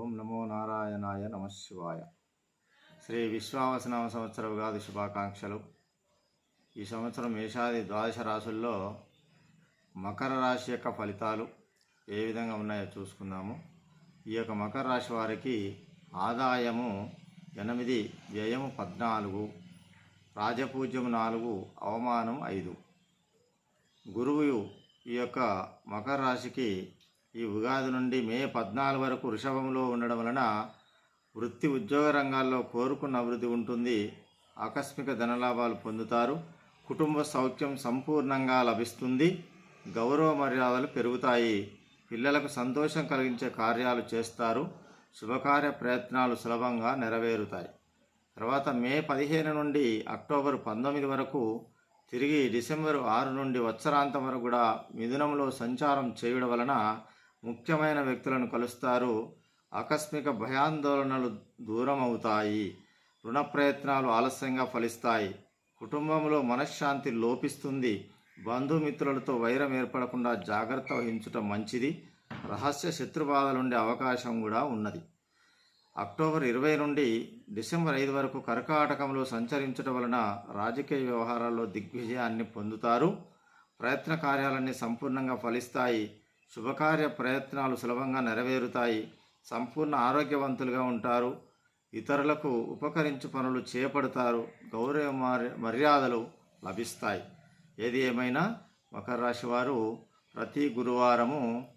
ఓం నమో నారాయణాయ నమ శివాయ. శ్రీ విశ్వావసనామ సంవత్సర ఉగాది శుభాకాంక్షలు. ఈ సంవత్సరం మేషాది ద్వాదశ రాశుల్లో మకర రాశి యొక్క ఫలితాలు ఏ విధంగా ఉన్నాయో చూసుకుందాము. ఈ యొక్క మకర రాశి వారికి ఆదాయము ఎనిమిది వ్యయము పద్నాలుగు రాజపూజ్యము నాలుగు అవమానం ఐదు. గురువు ఈ యొక్క మకర రాశికి ఈ ఉగాది నుండి మే పద్నాలుగు వరకు వృషభంలో ఉండడం వలన వృత్తి ఉద్యోగ రంగాల్లో కోరుకున్న అభివృద్ధి ఉంటుంది. ఆకస్మిక ధనలాభాలు పొందుతారు. కుటుంబ సౌఖ్యం సంపూర్ణంగా లభిస్తుంది. గౌరవ మర్యాదలు పెరుగుతాయి. పిల్లలకు సంతోషం కలిగించే కార్యాలు చేస్తారు. శుభకార్య ప్రయత్నాలు సులభంగా నెరవేరుతాయి. తర్వాత మే పదిహేను నుండి అక్టోబర్ పంతొమ్మిది వరకు తిరిగి డిసెంబర్ ఆరు నుండి వత్సరాంతం వరకు కూడా మిథునంలో సంచారం చేయడం వలన ముఖ్యమైన వ్యక్తులను కలుస్తారు. ఆకస్మిక భయాందోళనలు దూరం అవుతాయి రుణ ప్రయత్నాలు ఆలస్యంగా ఫలిస్తాయి. కుటుంబంలో మనశ్శాంతి లోపిస్తుంది. బంధుమిత్రులతో వైరం ఏర్పడకుండా జాగ్రత్త వహించటం మంచిది. రహస్య శత్రుబాధలుండే అవకాశం కూడా ఉన్నది. అక్టోబర్ ఇరవై నుండి డిసెంబర్ ఐదు వరకు కర్కాటకంలో సంచరించడం వలన రాజకీయ వ్యవహారాల్లో దిగ్విజయాన్ని పొందుతారు. ప్రయత్న కార్యాలన్నీ సంపూర్ణంగా ఫలిస్తాయి. శుభకార్య ప్రయత్నాలు సులభంగా నెరవేరుతాయి. సంపూర్ణ ఆరోగ్యవంతులుగా ఉంటారు. ఇతరులకు ఉపకరించు పనులు చేపడతారు. గౌరవ మర్యాదలు లభిస్తాయి. ఏది ఏమైనా మకర రాశి వారు ప్రతి గురువారము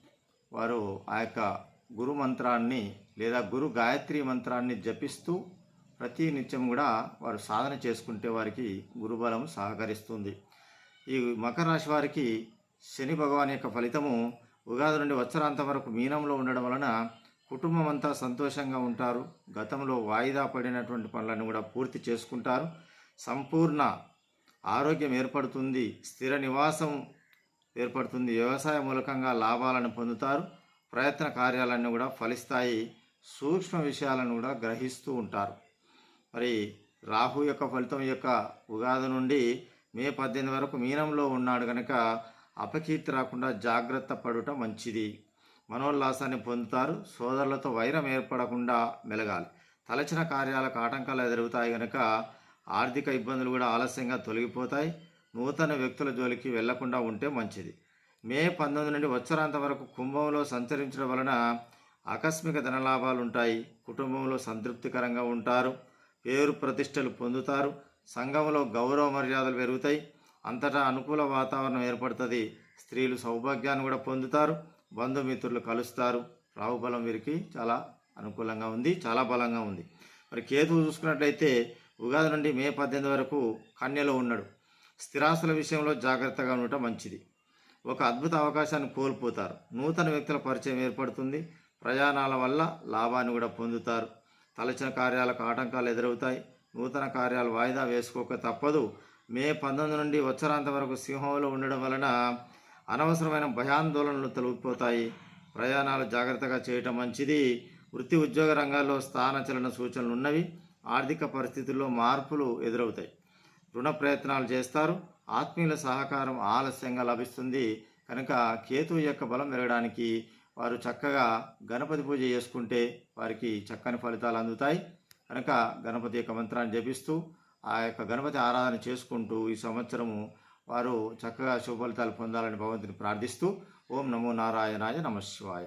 వారు ఆ యొక్క గురు మంత్రాన్ని లేదా గురు గాయత్రి మంత్రాన్ని జపిస్తూ ప్రతి నిత్యం కూడా వారు సాధన చేసుకుంటే వారికి గురుబలం సహకరిస్తుంది. ఈ మకర రాశి వారికి శని భగవాన్ యొక్క ఫలితము ఉగాది నుండి వచ్చరాంతం వరకు మీనంలో ఉండడం వలన కుటుంబం అంతా సంతోషంగా ఉంటారు. గతంలో వాయిదా పడినటువంటి పనులను కూడా పూర్తి చేసుకుంటారు. సంపూర్ణ ఆరోగ్యం ఏర్పడుతుంది. స్థిర నివాసం ఏర్పడుతుంది. వ్యవసాయ మూలకంగా లాభాలను పొందుతారు. ప్రయత్న కార్యాలన్నీ కూడా ఫలిస్తాయి. సూక్ష్మ విషయాలను కూడా గ్రహిస్తూ ఉంటారు. మరి రాహు యొక్క ఫలితం యొక్క ఉగాది నుండి మే పద్దెనిమిది వరకు మీనంలో ఉన్నాడు కనుక అపకీర్తి రాకుండా జాగ్రత్త పడుట మంచిది. మనోల్లాసాన్ని పొందుతారు. సోదరులతో వైరం ఏర్పడకుండా మెలగాలి. తలచిన కార్యాలకు ఆటంకాలు ఎదురుగుతాయి కనుక ఆర్థిక ఇబ్బందులు కూడా ఆలస్యంగా తొలగిపోతాయి. నూతన వ్యక్తుల జోలికి వెళ్ళకుండా ఉంటే మంచిది. మే పంతొమ్మిది నుండి వచ్చరాంత వరకు కుంభంలో సంచరించడం వలన ఆకస్మిక ధనలాభాలు ఉంటాయి. కుటుంబంలో సంతృప్తికరంగా ఉంటారు. పేరు ప్రతిష్టలు పొందుతారు. సంఘంలో గౌరవ మర్యాదలు పెరుగుతాయి. అంతటా అనుకూల వాతావరణం ఏర్పడుతుంది. స్త్రీలు సౌభాగ్యాన్ని కూడా పొందుతారు. బంధుమిత్రులు కలుస్తారు. రాహుబలం వీరికి చాలా అనుకూలంగా ఉంది చాలా బలంగా ఉంది. మరి కేతు చూసుకున్నట్లయితే ఉగాది నుండి మే పద్దెనిమిది వరకు కన్యలో ఉన్నాడు. స్థిరాస్తుల విషయంలో జాగ్రత్తగా ఉండటం మంచిది. ఒక అద్భుత అవకాశాన్ని కోల్పోతారు. నూతన వ్యక్తుల పరిచయం ఏర్పడుతుంది. ప్రయాణాల వల్ల లాభాన్ని కూడా పొందుతారు. తలచిన కార్యాలకు ఆటంకాలు ఎదురవుతాయి. నూతన కార్యాలు వాయిదా వేసుకోక తప్పదు. మే పంతొమ్మిది నుండి వచ్చరాంత వరకు సింహంలో ఉండడం వలన అనవసరమైన భయాందోళనలు తొలగిపోతాయి. ప్రయాణాలు జాగ్రత్తగా చేయటం మంచిది. వృత్తి ఉద్యోగ రంగాల్లో స్థానచలన సూచనలు ఉన్నవి. ఆర్థిక పరిస్థితుల్లో మార్పులు ఎదురవుతాయి. రుణ ప్రయత్నాలు చేస్తారు. ఆత్మీయుల సహకారం ఆలస్యంగా లభిస్తుంది. కనుక కేతు యొక్క బలం పెరగడానికి వారు చక్కగా గణపతి పూజ చేసుకుంటే వారికి చక్కని ఫలితాలు అందుతాయి. కనుక గణపతి యొక్క మంత్రాన్ని జపిస్తూ ఆ యొక్క గణపతి ఆరాధన చేసుకుంటూ ఈ సంవత్సరము వారు చక్కగా శుభ ఫలితాలు పొందాలని భగవంతుని ప్రార్థిస్తూ ఓం నమో నారాయణాయ నమ శివాయ.